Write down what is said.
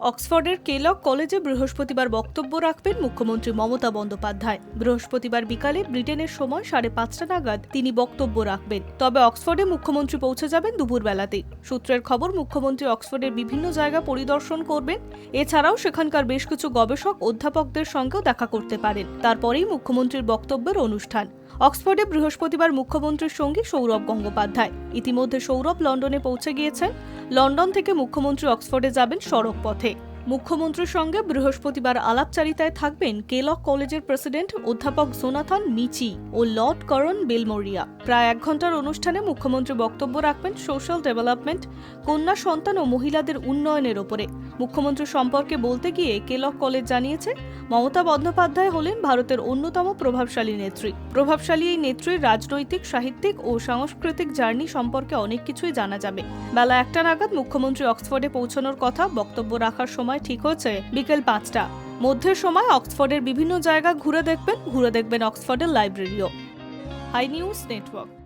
অক্সফোর্ডের কেলক কলেজে বৃহস্পতিবার বক্তব্য রাখবেন মুখ্যমন্ত্রী মমতা বন্দ্যোপাধ্যায়। বৃহস্পতিবার বিকালে ব্রিটেনের সময় সাড়ে পাঁচটা নাগাদ তিনি বক্তব্য রাখবেন। তবে অক্সফোর্ডে মুখ্যমন্ত্রী পৌঁছে যাবেন দুপুরবেলাতেই সূত্রের খবর, মুখ্যমন্ত্রী অক্সফোর্ডের বিভিন্ন জায়গা পরিদর্শন করবেন। এছাড়াও সেখানকার বেশ কিছু গবেষক অধ্যাপকদের সঙ্গেও দেখা করতে পারেন। তারপরেই মুখ্যমন্ত্রীর বক্তব্যের অনুষ্ঠান। অক্সফোর্ডে বৃহস্পতিবার মুখ্যমন্ত্রীর সঙ্গী সৌরভ গঙ্গোপাধ্যায়। ইতিমধ্যে সৌরভ লন্ডনে পৌঁছে গিয়েছেন। লন্ডন থেকে মুখ্যমন্ত্রী অক্সফোর্ডে যাবেন সড়ক পথে মুখ্যমন্ত্রীর সঙ্গে বৃহস্পতিবার আলাপচারিতায় থাকবেন কেলক কলেজের প্রেসিডেন্ট অধ্যাপক জোনাথন মিচি ও লর্ড করন বেলমোরিয়া। প্রায় এক ঘণ্টার অনুষ্ঠানে মুখ্যমন্ত্রী বক্তব্য রাখবেন সোশ্যাল ডেভেলপমেন্ট, কন্যা সন্তান ও মহিলাদের উন্নয়নের ওপরে। মুখ্যমন্ত্রী সম্পর্কে বলতে গিয়ে কেলক কলেজ জানিয়েছে, মমতা বন্দ্যোপাধ্যায় হলেন ভারতের অন্যতম প্রভাবশালী নেত্রী। প্রভাবশালী এই নেত্রীর রাজনৈতিক, সাহিত্যিক ও সাংস্কৃতিক জার্নি সম্পর্কে অনেক কিছুই জানা যাবে। বেলা একটা নাগাদ মুখ্যমন্ত্রী অক্সফোর্ডে পৌঁছানোর কথা বক্তব্য রাখার সময় ঠিক হচ্ছে বিকেল পাঁচটা। মধ্যের সময় অক্সফোর্ডের বিভিন্ন জায়গা ঘুরে দেখবেন ঘুরে দেখবেন অক্সফোর্ডের লাইব্রেরিও। Hi news network.